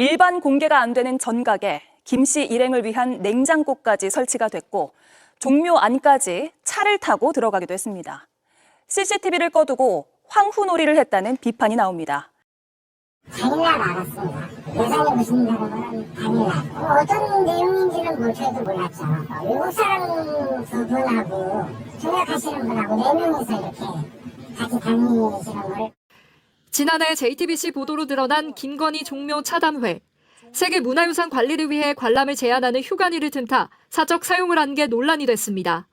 일반 공개가 안 되는 전각에 김씨 일행을 위한 냉장고까지 설치가 됐고 종묘 안까지 차를 타고 들어가기도 했습니다. CCTV를 꺼두고 황후놀이를 했다는 비판이 나옵니다. 당일날 알았습니다. 여상이 무신다는 거는 당일날. 뭐 어떤 내용인지는 뭐 저희도 몰랐죠. 어, 외국 사람 두 분하고 통역하시는 분하고 네 명이서 이렇게 같이 다니시는 걸 지난해 JTBC 보도로 드러난 김건희 종묘 차담회. 세계문화유산 관리를 위해 관람을 제한하는 휴관일을 틈타 사적 사용을 한 게 논란이 됐습니다.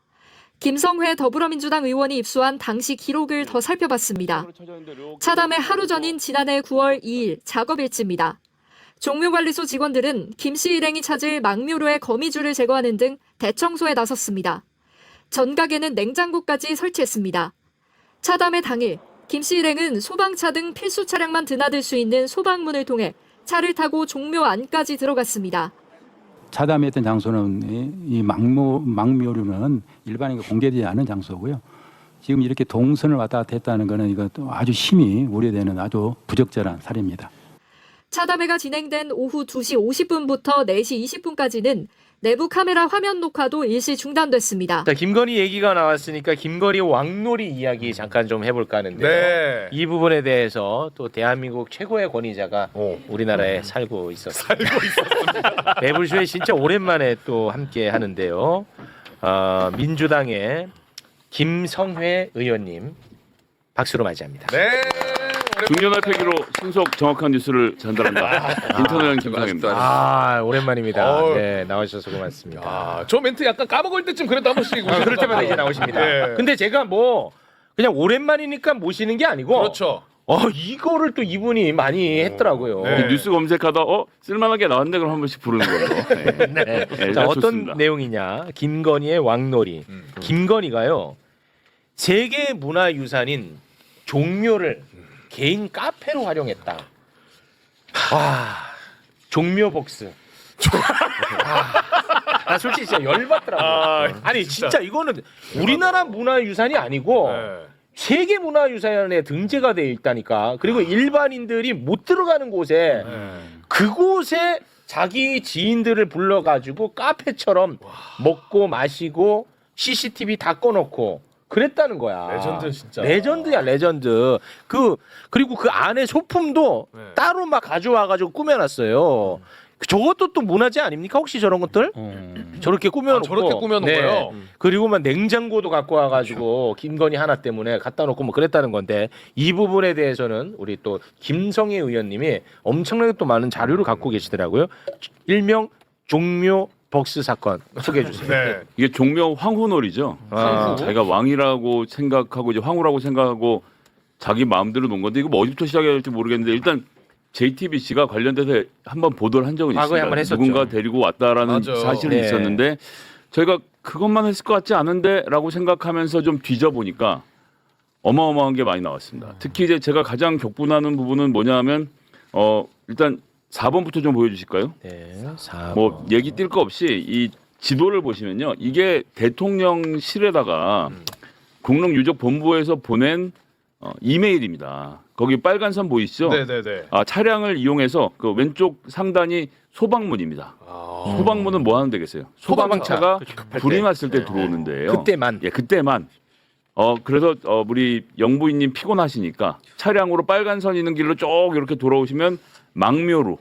김성회 더불어민주당 의원이 입수한 당시 기록을 더 살펴봤습니다. 차담회 하루 전인 지난해 9월 2일 작업일지입니다. 종묘관리소 직원들은 김씨 일행이 찾을 망묘로의 거미줄을 제거하는 등 대청소에 나섰습니다. 전각에는 냉장고까지 설치했습니다. 차담회 당일 김씨 일행은 소방차 등 필수 차량만 드나들 수 있는 소방문을 통해 차를 타고 종묘 안까지 들어갔습니다. 차담했던 장소는 이, 이 망묘 망묘류는 일반인에게 공개되지 않은 장소고요. 지금 이렇게 동선을 왔다 갔다 했다는 것은 이것도 아주 심히 우려되는 아주 부적절한 사례입니다. 차담회가 진행된 오후 2시 50분부터 4시 20분까지는 내부 카메라 화면 녹화도 일시 중단됐습니다. 자, 김건희 얘기가 나왔으니까 김건희 왕놀이 이야기 잠깐 좀 해볼까 하는데요. 네. 이 부분에 대해서 또 대한민국 최고의 권위자가 오. 우리나라에 살고 있었습니다. 살고 있었습니다. 매불쇼에 진짜 오랜만에 또 함께 하는데요. 어, 민주당의 김성회 의원님 박수로 맞이합니다. 네. 중년의 패기로 신속 정확한 뉴스를 전달한다. 인터넷 김상입니다. 아 오랜만입니다. 어우. 네 나와주셔서 고맙습니다. 아, 저 멘트 약간 까먹을 때쯤 그래도 한 번씩 아, 그럴 때마다 이제 나오십니다. 네. 근데 제가 뭐 그냥 오랜만이니까 모시는 게 아니고 그렇죠. 어 이거를 또 이분이 많이 했더라고요. 네. 이 뉴스 검색하다 어 쓸만하게 나왔네 그럼 한 번씩 부르는 걸로. 네. 네. 네, 자, 아주 어떤 좋습니다. 내용이냐? 김건희의 왕놀이. 음. 김건희가요. 세계 문화유산인 종묘를 개인 카페로 활용했다. 와, 종묘복스. 아, 나 솔직히 진짜 열받더라고. 아, 아, 니 진짜 이거는 우리나라 문화유산이 아니고 네. 세계 문화유산에 등재가 돼 있다니까. 그리고 일반인들이 못 들어가는 곳에 네. 그곳에 자기 지인들을 불러가지고 카페처럼 먹고 마시고 CCTV 다 꺼놓고 그랬다는 거야. 레전드 진짜. 레전드야 레전드. 그 그리고 그 안에 소품도 네. 따로 막 가져와가지고 꾸며놨어요. 저것도 또 문화재 아닙니까? 혹시 저런 것들? 저렇게 꾸며놓고 아, 저렇게 꾸며놓은 네. 거예요? 그리고 막 냉장고도 갖고 와가지고 김건희 하나 때문에 갖다 놓고 뭐 그랬다는 건데 이 부분에 대해서는 우리 또 김성애 의원님이 엄청나게 또 많은 자료를 갖고 계시더라고요. 일명 종묘 벅스 사건 소개해 주세요. 네. 이게 종묘 황후놀이죠. 아. 자기가 왕이라고 생각하고 이제 황후라고 생각하고 자기 마음대로 놓은 건데 이거 뭐 어디부터 시작해야 될지 모르겠는데 일단 JTBC가 관련돼서 한번 보도를 한 적은 과거에 있습니다. 한번 했었죠. 누군가 데리고 왔다라는 맞아. 사실은 네. 있었는데 저희가 그것만 했을 것 같지 않은데라고 생각하면서 좀 뒤져 보니까 어마어마한 게 많이 나왔습니다. 특히 이제 제가 가장 격분하는 부분은 뭐냐하면 어 일단 4번부터 좀 보여주실까요? 네, 사뭐 얘기 뛸 거 없이 이 지도를 보시면요. 이게 대통령실에다가 국정유적본부에서 보낸 어, 이메일입니다. 거기 빨간 선 보이시죠? 네, 네, 네. 아, 차량을 이용해서 그 왼쪽 상단이 소방문입니다. 아. 소방문은 뭐 하는 데겠어요? 소방차가 불이 났을 때 들어오는데요. 그때만 예, 그때만. 어 그래서 어 우리 영부인님 피곤하시니까 차량으로 빨간 선 있는 길로 쭉 이렇게 돌아오시면 망묘로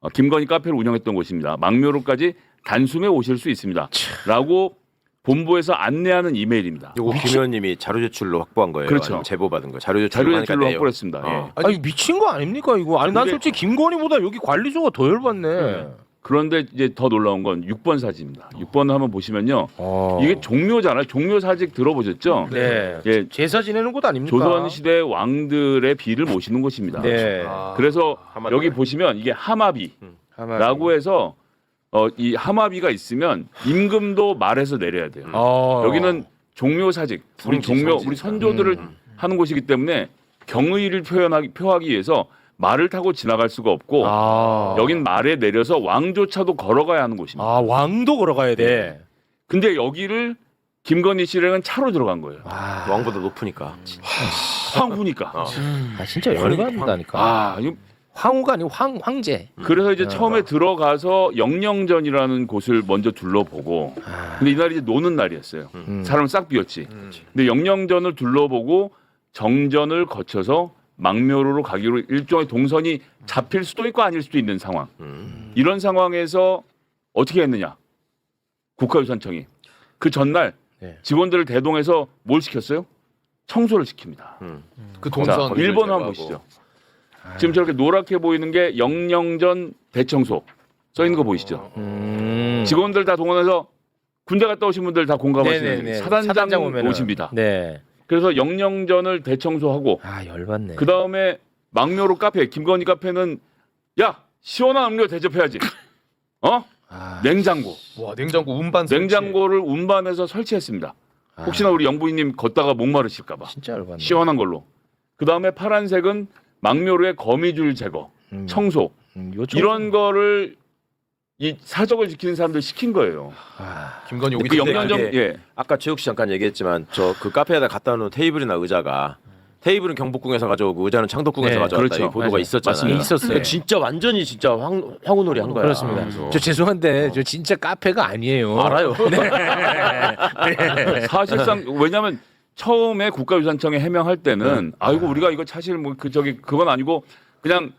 어, 김건희 카페를 운영했던 곳입니다. 망묘로까지 단숨에 오실 수 있습니다.라고 본부에서 안내하는 이메일입니다. 요거 김 의원님이 자료 제출로 확보한 거예요. 그렇죠. 아니면 제보 받은 거예요. 자료 제출 자료 제출로 확보했습니다. 예. 아니 미친 거 아닙니까 이거? 아니 난 근데- 솔직히 김건희보다 여기 관리소가 더 열받네. 그런데 이제 더 놀라운 건 6번 사진입니다. 6번 한번 보시면요. 어. 이게 종묘잖아요. 종묘 사직 들어보셨죠? 네. 예, 제사 지내는 곳 아닙니까? 조선 시대 왕들의 비를 모시는 곳입니다. 네. 아. 그래서 하마비. 여기 보시면 이게 하마비라고 하마비. 해서 어, 이 하마비가 있으면 임금도 말해서 내려야 돼요. 어. 여기는 종묘 사직, 우리 종묘. 우리 선조들을 음. 하는 곳이기 때문에 경의를 표현하기 표하기 위해서 말을 타고 지나갈 수가 없고 아. 여긴 말에 내려서 왕조차도 걸어가야 하는 곳입니다. 아 왕도 걸어가야 돼. 근데 여기를 김건희 씨랑은 차로 들어간 거예요. 아, 왕보다 높으니까. 황후니까. 어. 아 진짜 열받는다니까. 아, 이거 황후가 아니고 황 황제. 그래서 이제 어. 처음에 들어가서 영령전이라는 곳을 먼저 둘러보고 아. 근데 이날이 이제 노는 날이었어요. 음. 사람 싹 비었지. 근데 영령전을 둘러보고 정전을 거쳐서 망묘로로 가기로 일종의 동선이 잡힐 수도 있고 아닐 수도 있는 상황. 음. 이런 상황에서 어떻게 했느냐? 국가유산청이 그 전날 네. 직원들을 대동해서 뭘 시켰어요? 청소를 시킵니다. 그 자, 동선 1번 한번. 보시죠. 지금 저렇게 노랗게 보이는 게 영령전 대청소 써 있는 거 보이시죠? 음. 직원들 다 동원해서 군대 갔다 오신 분들 다 공감하시는 네네네. 사단장, 사단장 오면은. 오십니다. 네. 그래서 영령전을 대청소하고 아 열받네. 그 다음에 망묘로 카페 김건희 카페는 야 시원한 음료 대접해야지. 어? 아, 냉장고. 와 냉장고 운반 설치. 냉장고를 운반해서 설치했습니다. 아, 혹시나 우리 영부인님 걷다가 목마르실까봐 진짜 열받네. 시원한 걸로. 그 다음에 파란색은 망묘로의 거미줄 제거, 음, 청소 음, 요청- 이런 거를 이 사적을 지키는 사람들 시킨 거예요. 아, 김건희 오기 그 전에 그게- 예. 아까 최욱 씨 잠깐 얘기했지만 저 그 카페에다 갖다 놓은 테이블이나 의자가 테이블은 경복궁에서 가져오고 의자는 창덕궁에서 네, 가져왔다 그렇죠. 이 보도가 맞아요. 있었잖아요. 맞습니다. 있었어요. 그러니까 진짜 완전히 진짜 황 황후놀이 한 거야. 그렇습니다. 그래서. 저 죄송한데 저 진짜 카페가 아니에요. 알아요. 사실상 왜냐하면 처음에 국가유산청에 해명할 때는 아이고 우리가 이거 사실 뭐 그 저기 그건 아니고 그냥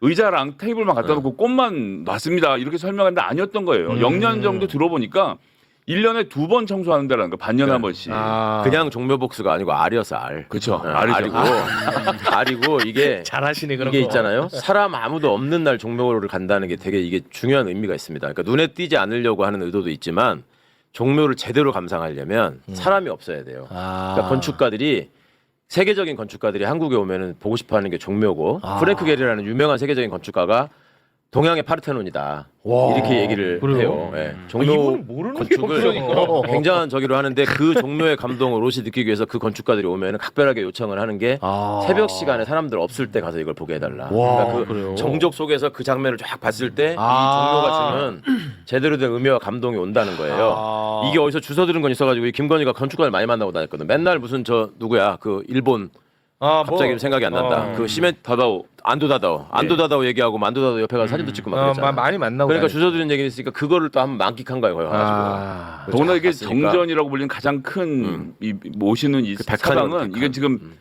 의자랑 테이블만 갖다 놓고 꽃만 놨습니다 이렇게 설명했는데 아니었던 거예요. 음. 0년 정도 들어보니까 1년에 두 번 청소하는 데라는 거 반년에 한 번씩. 아, 그냥 종묘복수가 아니고 알이었어 알. 그쵸. 네, 알이죠. 알이고 알이고 이게 잘하시네 그런 이게 거. 있잖아요. 사람 아무도 없는 날 종묘를 간다는 게 되게 이게 중요한 의미가 있습니다. 그러니까 눈에 띄지 않으려고 하는 의도도 있지만 종묘를 제대로 감상하려면 사람이 없어야 돼요. 음. 아. 그러니까 건축가들이 세계적인 건축가들이 한국에 오면은 보고 싶어 하는 게 종묘고 아. 프랭크 게리라는 유명한 세계적인 건축가가 동양의 파르테논이다 와. 이렇게 얘기를 그래요? 해요. 예. 아, 종묘 이분은 모르는 게 건축을. 굉장한 저기로 하는데 그 종묘의 감동을 옷이 느끼기 위해서 그 건축가들이 오면은 각별하게 요청을 하는 게 아. 새벽 시간에 사람들 없을 때 가서 이걸 보게 해달라. 와, 그러니까 그 그래요? 정적 속에서 그 장면을 쫙 봤을 때 이 아. 종묘가 주는 제대로 된 의미와 감동이 온다는 거예요. 아. 이게 어디서 주워 들은 건 있어가지고 이 김건희가 건축가를 많이 만나고 다녔거든. 맨날 무슨 저 누구야 그 일본 아, 뭐. 갑자기 생각이 안 난다. 어. 그 시멘 다다오. 안도 다다오 안도 다다오 얘기하고 만도 다다오 옆에 가서 사진도 찍고 막 어, 그랬잖아. 마- 많이 만나고. 그러니까 들은 얘기 있으니까 그거를 또 한번 만끽한 거예요. 아. 그걸 더구나 쫙 이게 봤으니까. 정전이라고 불리는 가장 큰 음. 이 모시는 이그 백화점, 백화점. 이게 지금 음.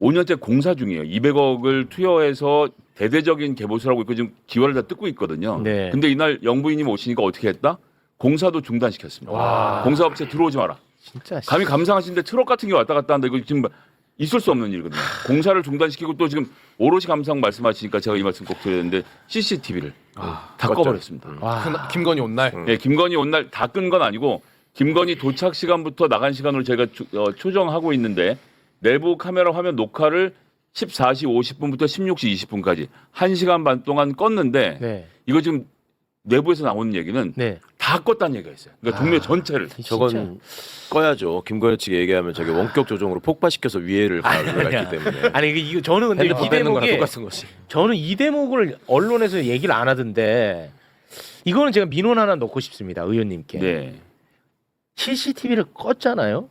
5년째 공사 중이에요. 200억을 투여해서 대대적인 개보수를 하고 있고 지금 기원을 다 뜯고 있거든요. 네. 근데 이날 영부인님 오시니까 어떻게 했다? 공사도 중단시켰습니다. 와. 공사업체 들어오지 마라. 진짜. 감히 감상하시는데 트럭 같은 게 왔다 갔다 한다 이거 지금 있을 수 없는 일이거든요. 공사를 중단시키고 또 지금 오롯이 감상 말씀하시니까 제가 이 말씀 꼭 드려야 되는데 CCTV를 다 껐죠. 꺼버렸습니다. 와. 그 김건희 온 날. 예, 김건희 온 날 다 끈 건 아니고 김건희 도착 시간부터 나간 시간으로 저희가 조, 어, 조정하고 있는데 내부 카메라 화면 녹화를 14시 50분부터 16시 20분까지 1시간 반 동안 껐는데 네. 이거 지금 내부에서 나오는 얘기는 네. 다 껐다는 얘기가 있어요. 그러니까 동네 전체를. 저건 꺼야죠. 김건희 측에 얘기하면 저게 원격 조종으로 폭파시켜서 위해를 있기 때문에. 아니 이거 저는 근데 이 핸드폰 뺏는 거랑 대목이 똑같은 거지. 저는 이 대목을 언론에서 얘기를 안 하던데 이거는 제가 민원 하나 넣고 싶습니다 의원님께 네. CCTV를 껐잖아요.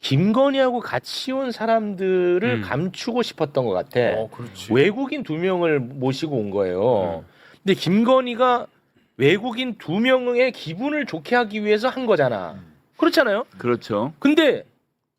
김건희하고 같이 온 사람들을 음. 감추고 싶었던 것 같아. 어, 그렇지. 외국인 두 명을 모시고 온 음. 거예요. 근데 김건희가 외국인 두 명의 기분을 좋게 하기 위해서 한 거잖아. 그렇잖아요. 그렇죠. 근데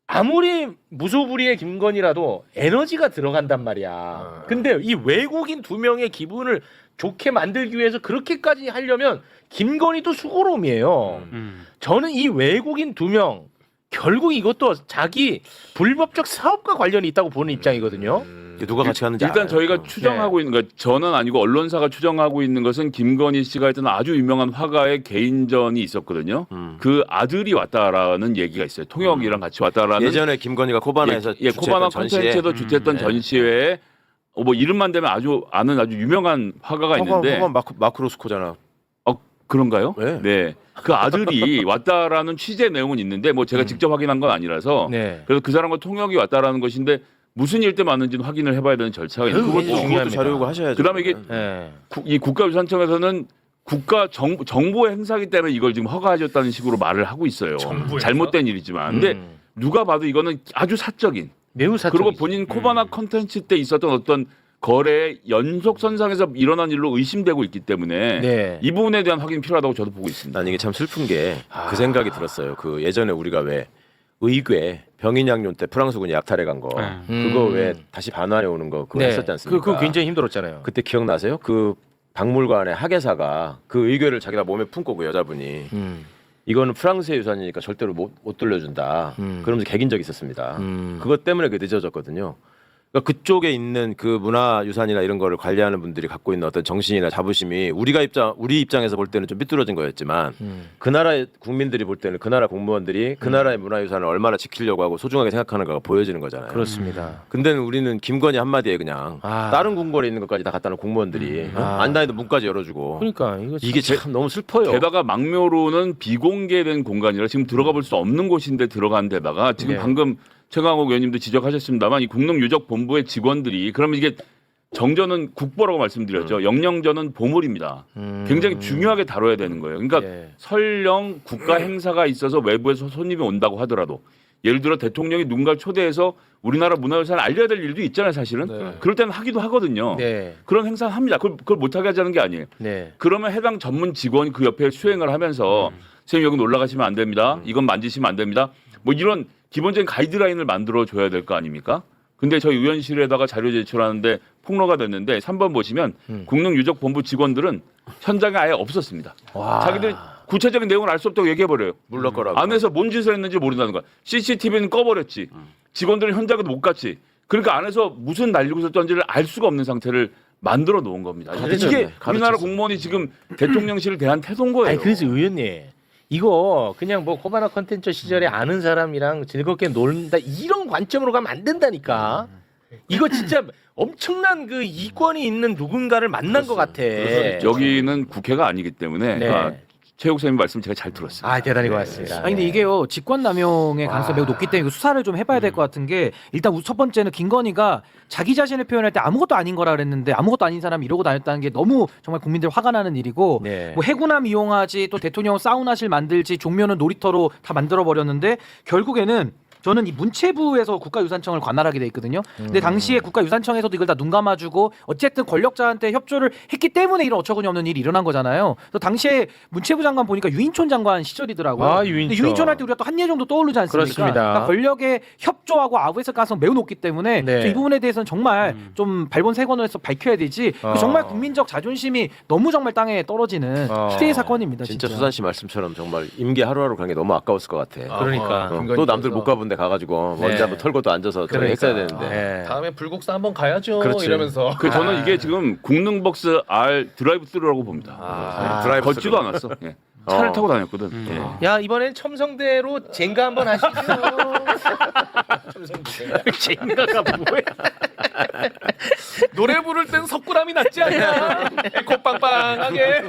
아무리 무소불위의 김건희라도 에너지가 들어간단 아. 말이야. 근데 이 외국인 두 명의 기분을 좋게 만들기 위해서 그렇게까지 하려면 김건희도 수고로움이에요. 음. 저는 이 외국인 두 명 결국 이것도 자기 불법적 사업과 관련이 있다고 보는 입장이거든요. 이게 누가 같이 갔는지 일단 알아요. 저희가 추정하고 있는 것, 저는 아니고 언론사가 추정하고 있는 것은 김건희 씨가 했던 아주 유명한 화가의 개인전이 있었거든요. 음. 그 아들이 왔다라는 얘기가 있어요. 통역이랑 같이 왔다라는 예전에 김건희가 코바나에서 예, 예, 코바나 주최했던. 콘텐츠에도 주최했던 음, 네. 전시회에 어, 뭐 이름만 되면 아주 아는 아주 유명한 화가가 있는데 허건 마크, 마크로스코잖아. 어 그런가요? 네. 그 아들이 왔다라는 취재 내용은 있는데 뭐 제가 직접 확인한 건 아니라서 네. 그래서 그 사람과 통역이 왔다라는 것인데 무슨 일때 왔는지는 확인을 해봐야 되는 절차가 있는 그거 거고. 그것도 중요합니다. 자료 요구 하셔야죠. 그다음에 이게 네. 구- 이 국가유산청에서는 국가 정, 정보 행사기 때문에 이걸 지금 허가해줬다는 식으로 말을 하고 있어요. 정부 행사? 잘못된 일이지만. 근데 음. 누가 봐도 이거는 아주 사적인 매우 사적. 그리고 본인 코바나 컨텐츠 때 있었던 어떤 거래 연속 선상에서 일어난 일로 의심되고 있기 때문에 네. 이 부분에 대한 확인 이 필요하다고 저도 보고 있습니다. 난 이게 참 슬픈 게그 아. 생각이 들었어요. 그 예전에 우리가 왜 의궤 병인양요 때 프랑스군이 약탈해 간거 그거 음. 왜 다시 반환해 오는 거 그거 네. 했었지 않습니까? 그, 그거 굉장히 힘들었잖아요. 그때 기억나세요? 그 박물관의 학예사가 그 의궤를 자기가 몸에 품고 그 여자분이 음. 이거는 프랑스의 유산이니까 절대로 못, 못 돌려준다. 음. 그러면서 개긴 적이 있었습니다. 음. 그것 때문에 그 늦어졌거든요. 그러니까 그쪽에 있는 그 문화 유산이나 이런 거를 관리하는 분들이 갖고 있는 어떤 정신이나 자부심이 우리가 입장 우리 입장에서 볼 때는 좀 삐뚤어진 거였지만 음. 그 나라의 국민들이 볼 때는 그 나라 공무원들이 그 나라의 문화 유산을 얼마나 지키려고 하고 소중하게 생각하는가가 보여지는 거잖아요. 그렇습니다. 근데 우리는 김건희 한마디에 그냥 아. 다른 궁궐에 있는 것까지 다 갖다 놓은 공무원들이 어? 아. 안 다니도 문까지 열어주고 그러니까 이거 이게 참 너무 슬퍼요. 게다가 망묘로는 비공개된 공간이라 지금 들어가 볼 수 없는 곳인데 들어간 데다가 지금 네. 방금 최강욱 의원님도 지적하셨습니다만 이 국능유적본부의 직원들이 그러면 이게 정전은 국보라고 말씀드렸죠. 영령전은 보물입니다. 음. 굉장히 중요하게 다뤄야 되는 거예요. 그러니까 예. 설령 국가 행사가 있어서 외부에서 손님이 온다고 하더라도 예를 들어 대통령이 누군가를 초대해서 우리나라 문화유산을 알려야 될 일도 있잖아요, 사실은. 네. 그럴 때는 하기도 하거든요. 네. 그런 행사는 합니다. 그걸, 그걸 못하게 하자는 게 아니에요. 네. 그러면 해당 전문 직원이 그 옆에 수행을 하면서 음. 선생님 여기 놀러 가시면 안 됩니다. 이건 만지시면 안 됩니다. 뭐 이런 기본적인 가이드라인을 만들어 줘야 될 거 아닙니까? 근데 저희 의원실에다가 자료 제출하는데 폭로가 됐는데 3번 보시면 음. 국능유적본부 직원들은 현장에 아예 없었습니다. 와. 자기들 구체적인 내용을 알 수 없다고 얘기해 버려요. 물러 거라고. 안에서 뭔 짓을 했는지 모른다는 거야. CCTV는 꺼버렸지. 직원들은 현장에도 못 갔지. 그러니까 안에서 무슨 날리고 있었던지를 알 수가 없는 상태를 만들어 놓은 겁니다. 이게 가르쳤네. 우리나라 가르쳤어. 공무원이 지금 대통령실을 대한 태도인 거예요. 아니 그래서 의원님 이거 그냥 뭐 코바나 컨텐츠 시절에 아는 사람이랑 즐겁게 놀다 이런 관점으로 가면 안 된다니까. 이거 진짜 엄청난 그 이권이 있는 누군가를 만난 것 같아. 여기는 국회가 아니기 때문에 네. 아, 최욱 선생님 말씀 제가 잘 들었습니다. 아 대단히 고맙습니다. 아니 근데 이게요 직권 남용의 가능성이 매우 높기 때문에 이거 수사를 좀 해봐야 될 것 같은 게 일단 우- 첫 번째는 김건희가 자기 자신을 표현할 때 아무것도 아닌 거라 그랬는데 아무것도 아닌 사람이 이러고 다녔다는 게 너무 정말 국민들 화가 나는 일이고 네. 뭐 해군함 이용하지 또 대통령 사우나실 만들지 종묘는 놀이터로 다 만들어 버렸는데 결국에는 저는 이 문체부에서 국가유산청을 관할하게 돼 있거든요. 근데 당시에 국가유산청에서도 이걸 다 눈 감아주고 어쨌든 권력자한테 협조를 했기 때문에 이런 어처구니 없는 일이 일어난 거잖아요. 그래서 당시에 문체부 장관 보니까 유인촌 장관 시절이더라고요. 아, 유인촌. 유인촌 할 때 우리가 또 한예종도 떠오르지 않습니까? 그렇습니다. 그러니까 권력에 협조하고 아부했을 가능성 매우 높기 때문에 네. 저이 부분에 대해서는 정말 좀 발본 세건에서 밝혀야 되지. 어. 정말 국민적 자존심이 너무 정말 땅에 떨어지는 어. 희대의 사건입니다. 진짜 진짜. 수산 씨 말씀처럼 정말 임기 하루하루 가는 게 너무 아까웠을 것 같아. 그러니까. 어, 또 남들께서. 못 가본 데 가가지고 네. 먼저 한번 털고도 앉아서 좀 그러니까. 했어야 되는데. 네. 다음에 불국사 한번 가야죠. 그렇지. 이러면서. 그 저는 이게 지금 국능벅스 R 드라이브 스루라고 봅니다. 아, 드라이브 걷지도. 않았어. 예. 차를 어. 타고 다녔거든. 예. 야 이번엔 첨성대로 젠가 한번 하시죠. 젠가가 뭐야? 노래 부를 땐 석굴암이 낫지 않냐? 에코 빵빵하게.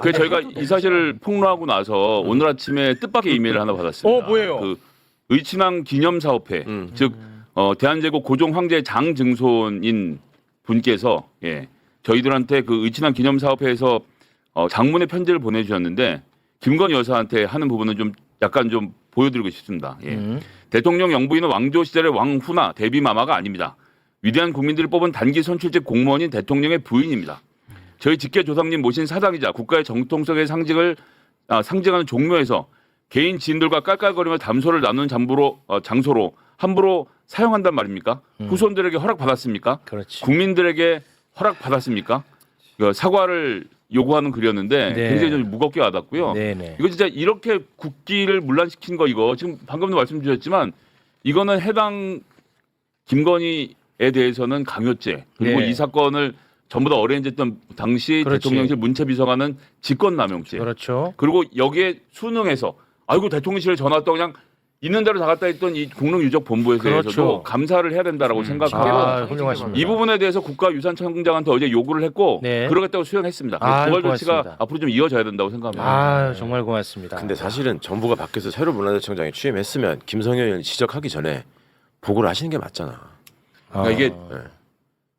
그 저희가 이 사실을 폭로하고 나서 오늘 아침에 뜻밖의 이메일을 하나 받았습니다. 어, 뭐예요? 그 의친왕 기념 사업회, 음. 즉 어, 대한제국 고종 황제 장증손인 분께서 예, 저희들한테 그 의친왕 기념 사업회에서 어, 장문의 편지를 보내주셨는데 김건희 여사한테 하는 부분은 좀 약간 좀 보여드리고 싶습니다. 예. 음. 대통령 영부인은 왕조 시절의 왕후나 대비마마가 아닙니다. 위대한 국민들을 뽑은 단기 선출직 공무원인 대통령의 부인입니다. 저희 직계 조상님 모신 사당이자 국가의 정통성의 상징을 아, 상징하는 종묘에서 개인 지인들과 깔깔거리며 담소를 나누는 잠부로 어, 장소로 함부로 사용한단 말입니까? 후손들에게 허락 받았습니까? 그렇지. 국민들에게 허락 받았습니까? 그 사과를 요구하는 글이었는데 네. 굉장히 좀 무겁게 와닿고요. 네네. 이거 진짜 이렇게 국기를 문란시킨 거 이거 지금 방금도 말씀드렸지만 이거는 해당 김건희에 대해서는 강요죄 그리고 네. 이 사건을 전부 다 어레인지했던 당시 그렇지. 대통령실 문체비서관은 직권남용죄 그렇죠. 그리고 여기에 순응해서 아이고 대통령실에 전화 왔다고 그냥 있는 대로 다 갔다 했던 이 국능유적본부에 그렇죠. 대해서도 감사를 해야 된다라고 생각하고 아, 훌륭하십니다. 이 부분에 대해서 국가유산청장한테 어제 요구를 했고 네. 그러겠다고 수용했습니다. 아유, 고발 조치가 고맙습니다. 앞으로 좀 이어져야 된다고 생각합니다. 아 정말 고맙습니다. 근데 사실은 정부가 바뀌어서 새로 문화재청장이 취임했으면 김성현 의원이 지적하기 전에 보고를 하시는 게 맞잖아. 그러니까 이게 네.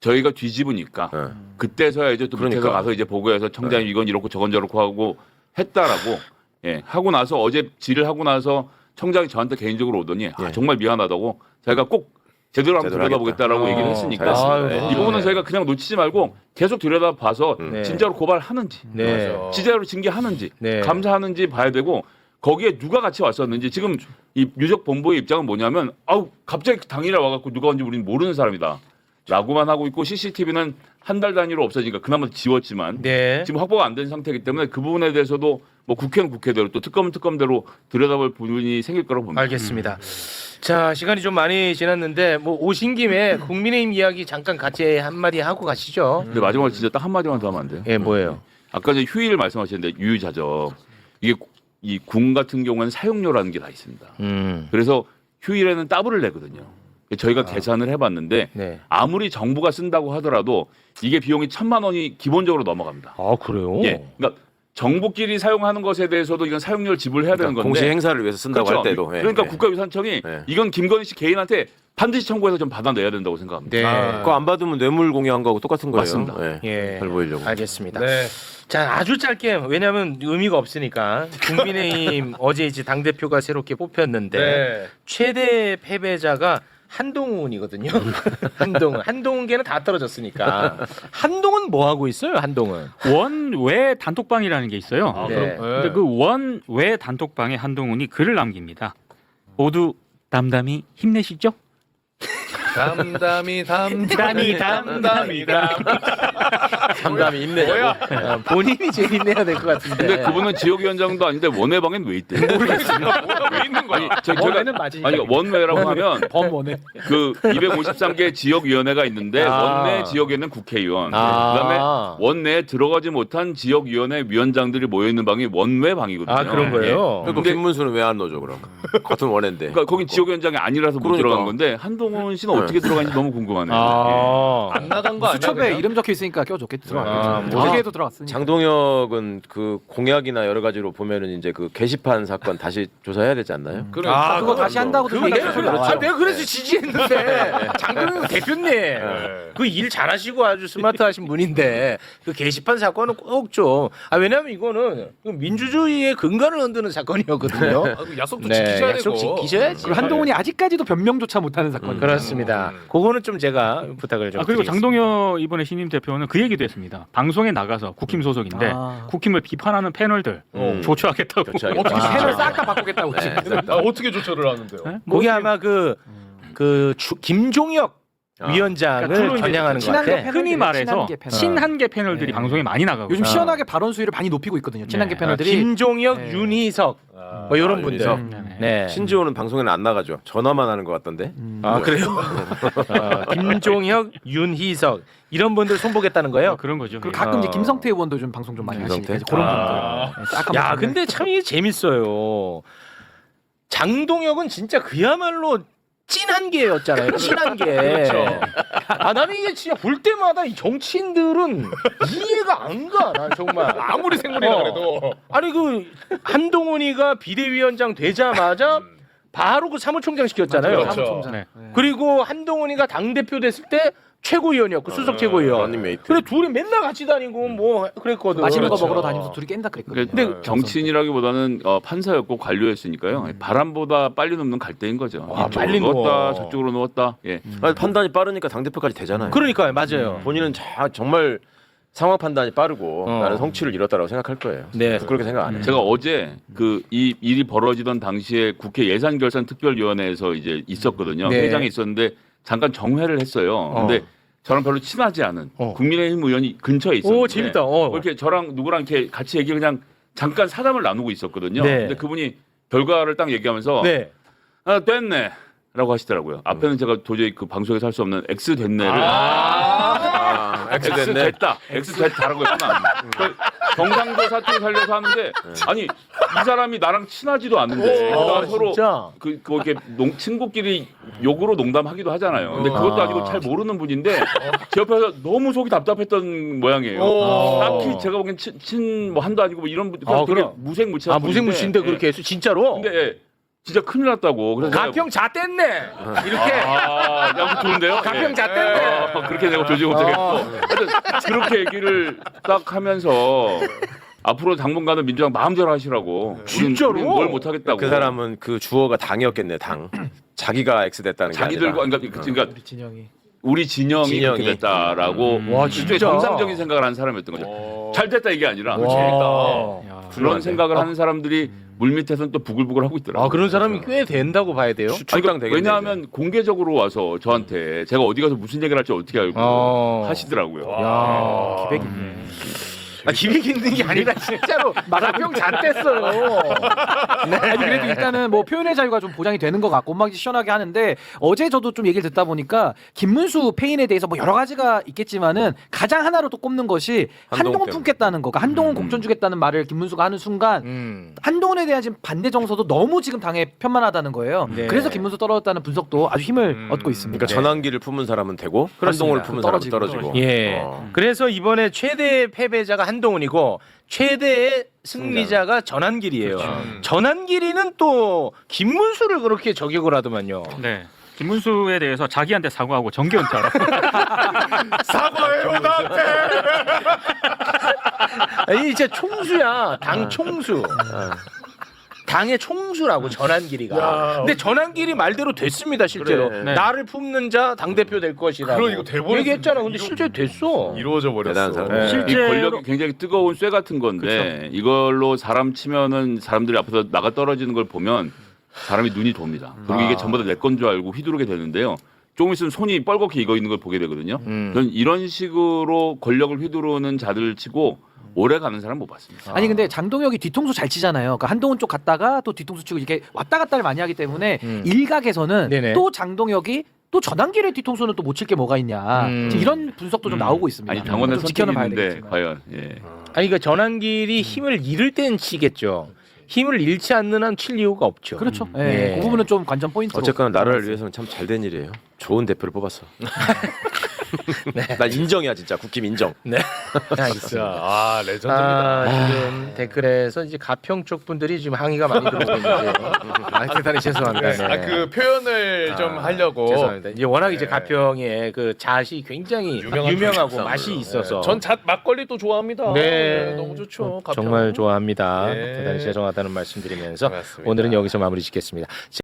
저희가 뒤집으니까 네. 그때서야 이제 또 밑에서 그러니까. 가서 이제 보고해서 청장이 이건 이렇고 저건 저렇고 하고 했다라고 예 하고 나서 어제 질을 하고 나서 청장이 저한테 개인적으로 오더니 아, 예. 정말 미안하다고 자기가 꼭 제대로 한번 제대로 들여다보겠다라고 하겠다. 얘기를 어, 했으니까 잘했습니다. 아유, 이 부분은 저희가 그냥 놓치지 말고 계속 들여다봐서 음. 네. 진짜로 고발하는지 네. 진짜로 징계하는지 네. 감사하는지 봐야 되고 거기에 누가 같이 왔었는지 지금 이 유적 본부의 입장은 뭐냐면 아우 갑자기 당일에 와갖고 누가 온지 우리는 모르는 사람이다. 라고만 하고 있고 CCTV는 한 달 단위로 없어지니까 그나마 지웠지만 네. 지금 확보가 안 된 상태이기 때문에 그 부분에 대해서도 뭐 국회는 국회대로 또 특검은 특검대로 들여다볼 부분이 생길 거라고 봅니다. 알겠습니다. 자 시간이 좀 많이 지났는데 뭐 오신 김에 국민의힘 이야기 잠깐 같이 한 마디 하고 가시죠. 근데 마지막으로 진짜 딱 한마디만 더 하면 안 돼요? 예 뭐예요? 아까 이제 휴일 말씀하셨는데 유유자적 이게 이궁 같은 경우는 사용료라는 게 다 있습니다. 음. 그래서 휴일에는 따블을 내거든요. 저희가 계산을 해봤는데 네. 아무리 정부가 쓴다고 하더라도 이게 비용이 천만 원이 기본적으로 넘어갑니다. 아 그래요? 예, 그러니까 정부끼리 사용하는 것에 대해서도 이건 사용료를 지불해야 되는 건데 그러니까 공시 행사를 위해서 쓴다고 그렇죠. 할 때도 예, 그러니까 예. 국가유산청이 네. 이건 김건희 씨 개인한테 반드시 청구해서 좀 받아내야 된다고 생각합니다. 네. 아, 그거 안 받으면 뇌물 공유한 거하고 똑같은 거예요. 맞습니다. 예. 예. 잘 보이려고. 알겠습니다. 네. 자 아주 짧게 왜냐하면 의미가 없으니까 국민의힘 어제 이제 당 대표가 새롭게 뽑혔는데 네. 최대 패배자가 한동훈이거든요. 한동훈 한동훈계는 다 떨어졌으니까 한동훈 뭐 하고 있어요? 한동훈. 원 외 단톡방이라는 게 있어요. 아, 네. 그럼, 근데 그 원 외 단톡방에 한동훈이 글을 남깁니다. 모두 담담히 힘내시죠. 담담이 담담이 담담이 담. 담담이 힘내자고. 아, 본인이 제일 힘내야 될 것 같은데. 근데 그분은 지역위원장도 아닌데 원외방엔 왜 있대? 왜 있는 거야? 아니, 저, 제가 원외는 맞으니까. 아니 원외라고 하면 범원에 그 253개 지역위원회가 있는데 아. 원내 지역에는 국회의원, 아. 그다음에 원내에 들어가지 못한 지역위원회 위원장들이 모여 있는 방이 원외 방이거든요. 아 그런 거예요. 그리고 근데- 김문수는 왜 안 넣어줘 그럼? 같은 원인데. 그러니까 거긴 지역위원장이 아니라서 못 그러니까. 들어간 건데 한동훈 씨는 어떻게 들어가는지 너무 궁금하네요. 아. 안 나간 거 아니야? 수첩에 그냥? 이름 적혀 있으니까 껴줬겠지 들어갔겠지. 아, 뭐. 어떻게 해도 들어갔으니까. 장동혁은 그 공약이나 여러 가지로 보면은 이제 그 게시판 사건 다시 조사해야 되지 않나요? 그래. 아, 그거 다시 한다고도 그거 얘기가 내가, 나와요. 아, 내가 그래서 지지했는데 장동영 대표님 그 일 잘하시고 아주 스마트하신 분인데 그 게시판 사건은 꼭 좀 아 왜냐면 이거는 그 민주주의의 근간을 흔드는 사건이었거든요. 아, 그 약속도 네, 지키셔야 약속 되고. 지키셔야지. 그리고 한동훈이 아직까지도 변명조차 못하는 사건. 그렇습니다. 그거는 좀 제가 부탁을 좀. 아, 그리고 드리겠습니다. 장동혁 이번에 신임 대표는 그 얘기도 했 습니다. 방송에 나가서 국힘 소속인데 아. 국힘을 비판하는 패널들 음. 조처하겠다고. 조처하겠다. 어떻게 와. 패널 싹 다 바꾸겠다고 네, 지금. 아, 어떻게 조처를 하는데요? 네? 거기 아마 그, 그 주, 김종혁 아. 위원장을 그러니까 주로 이제 겨냥하는 것 친한계 같아. 패널. 흔히 말해서 친한계 패널. 친한계 패널들이 네. 방송에 많이 나가고 요즘 아. 시원하게 발언 수위를 많이 높이고 있거든요. 친한계 네. 패널들이. 김종혁, 네. 윤희석 뭐 이런 아, 분들. 윤희석. 네. 네. 신지호는 방송에는 안 나가죠. 전화만 하는 것 같던데. 음. 아 그래요? 어, 김종혁, 윤희석 이런 분들 손보겠다는 거예요? 어, 그런 거죠. 그리고 예. 가끔 이제 아. 김성태 의원도 좀 방송 좀 많이 김성태? 하시니까 이제 그런 아. 분들. 네, 한번 야. 근데 참 이게 재밌어요. 장동혁은 진짜 그야말로 찐한 개였잖아요. 찐한 개. 아 나는 이게 진짜 볼 때마다 이 정치인들은 이해가 안 가. 난 정말. 아무리 생물이라 어. 그래도 아니 그 한동훈이가 비대위원장 되자마자 바로 그 사무총장 시켰잖아요. 그렇죠. 사무총장. 네. 네. 그리고 한동훈이가 당 대표 됐을 때 최고위원이었고 수석 최고위원. 런닝메이트. 그래 둘이 맨날 같이 다니고 뭐 그랬거든. 맛있는 거 그렇죠. 먹으러 다니면서 둘이 깬다 그랬거든요. 근데 네. 정치인이라기보다는 어, 판사였고 관료였으니까요. 바람보다 빨리 눕는 갈대인 거죠. 아, 이쪽으로 빨리 누웠다, 누워. 저쪽으로 누웠다. 예. 아니, 판단이 빠르니까 당 대표까지 되잖아요. 그러니까요, 맞아요. 본인은 자, 정말 상황 판단이 빠르고 어. 나는 성취를 이뤘다고 생각할 거예요. 네. 그렇게 생각 안 해요. 제가 어제 그 이 일이 벌어지던 당시에 국회 예산결산특별위원회에서 이제 있었거든요. 네. 회장이 있었는데 잠깐 정회를 했어요. 근데 저랑 별로 친하지 않은 어. 국민의힘 의원이 근처에 있었는데 오 재밌다. 어. 이렇게 저랑 누구랑 이렇게 같이 얘기 그냥 잠깐 사담을 나누고 있었거든요. 네. 근데 그분이 결과를 딱 얘기하면서 네. 아 됐네. 라고 하시더라고요. 앞에는 제가 도저히 그 방송에서 할 수 없는 X 됐네를 아, X X 됐네. 됐다. X 됐다라고 했구나. 그 경상도 사투리 살려서 하는데 아니 이 사람이 나랑 친하지도 않은데 아, 그다가 서로 진짜? 그, 그 이렇게 농, 친구끼리 욕으로 농담하기도 하잖아요. 근데 그것도 아니고 잘 모르는 분인데 제 옆에서 너무 속이 답답했던 모양이에요. 오. 딱히 제가 보기엔 친뭐 한도 아니고 뭐 이런 분 그냥 아, 되게 그럼. 무색무취한 아 분인데, 그렇게 했어 진짜로? 예. 근데 예, 진짜 큰일 났다고. 그래서 제가 가평 잣됐네 이렇게 아, 야, 그거 좋은데요? 가평 예. 잣됐네 어, 그렇게 내가 조지 못하겠고. 하여튼 그렇게 얘기를 딱 하면서 앞으로 당분간은 민주당 마음대로 하시라고. 우린- 진짜로? 우린 뭘 못하겠다고. 그 사람은 그 주어가 당이었겠네 당. 자기가 X 됐다는 게 자기들과 아니라. 그러니까, 그러니까 진영이. 우리 진영이, 진영이. 그렇게 됐다라고 음. 와, 진짜? 정상적인 생각을 하는 사람이었던 거죠. 잘 됐다 이게 아니라 와. 그런 생각을 하는 사람들이 물밑에서는 또 부글부글 하고 있더라고요. 아 그런 사람이 꽤 된다고 봐야 돼요. 아니, 그러니까 되겠네. 왜냐하면 공개적으로 와서 저한테 제가 어디 가서 무슨 얘기를 할지 어떻게 알고 어. 하시더라고요. 야. 기백이네. 아, 기획 있는 게 아니라 진짜로 마가평 잣됐어요. 아니 그래도 일단은 뭐 표현의 자유가 좀 보장이 되는 것 같고 엄마기 시원하게 하는데 어제 저도 좀 얘기를 듣다 보니까 김문수 페인에 대해서 뭐 여러 가지가 있겠지만은 가장 하나로 또 꼽는 것이 한동훈 한동훈 때문에. 품겠다는 거. 그러니까 한동훈 공천 주겠다는 말을 김문수가 하는 순간 음. 한동훈에 대한 지금 반대 정서도 너무 지금 당에 편만하다는 거예요. 네. 그래서 김문수 떨어졌다는 분석도 아주 힘을 음. 얻고 있습니다. 그러니까 전환기를 품은 사람은 되고 그렇습니다. 한동을 품은 사람은 떨어지고, 떨어지고. 예. 어. 그래서 이번에 최대 패배자가 한동훈이고 최대의 승리자가 전한길이에요. 전한길이는 또 김문수를 그렇게 저격을 하더만요. 네. 김문수에 대해서 자기한테 사과하고 정계 은퇴하라고. 사과해요 나한테. 이 진짜 총수야. 당 총수. 당의 총수라고 전한길이가. 근데 전한길이 말대로 됐습니다 실제로. 그래. 네. 나를 품는 자 당 대표 될 것이라고. 그럼 이거 돼버렸어. 얘기했잖아. 근데 실제 됐어. 이루어져 버렸어. 대단한 사람. 네. 이 실제로 권력이 굉장히 뜨거운 쇠 같은 건데 이걸로 사람 치면은 사람들이 앞에서 나가 떨어지는 걸 보면 사람이 눈이 돕니다. 그리고 이게 전부 다 내 건 줄 알고 휘두르게 되는데요. 조금 있으면 손이 뻘겋게 익어 있는 걸 보게 되거든요. 음. 저는 이런 식으로 권력을 휘두르는 자들 치고 오래 가는 사람 못 봤습니다. 아니 근데 장동혁이 뒤통수 잘 치잖아요. 그러니까 한동훈 쪽 갔다가 또 뒤통수 치고 이렇게 왔다 갔다를 많이 하기 때문에 음. 일각에서는 네네. 또 장동혁이 또 전환길의 뒤통수는 또 못 칠 게 뭐가 있냐. 음. 지금 이런 분석도 좀 나오고 있습니다. 아니 좀 선택이 지켜는 봐야 되겠지만. 과연 예. 아니 그러니까 전한길이 힘을 잃을 땐 치겠죠. 힘을 잃지 않는 한 칠 이유가 없죠. 그렇죠. 예. 예. 그 부분은 좀 관전 포인트로. 어쨌거나 나라를 위해서는 참 잘 된 일이에요. 좋은 대표를 뽑았어. 나 인정이야 진짜 국힘 인정. 네. 진짜 알겠습니다. 아 레전드입니다. 아, 지금 댓글에서 이제 가평 쪽 분들이 지금 항의가 많이 들어오고 있는데 아, 대단히 죄송합니다. 네. 아, 그 표현을 아, 좀 하려고 죄송합니다. 이제 워낙 이제 네. 가평의 그 잣이 굉장히 유명한 유명하고. 맛이 있어서 전잣 막걸리도 좋아합니다. 네. 너무 좋죠. 가평. 정말 좋아합니다. 네. 대단히 죄송하다는 말씀드리면서 맞습니다. 오늘은 여기서 마무리 짓겠습니다.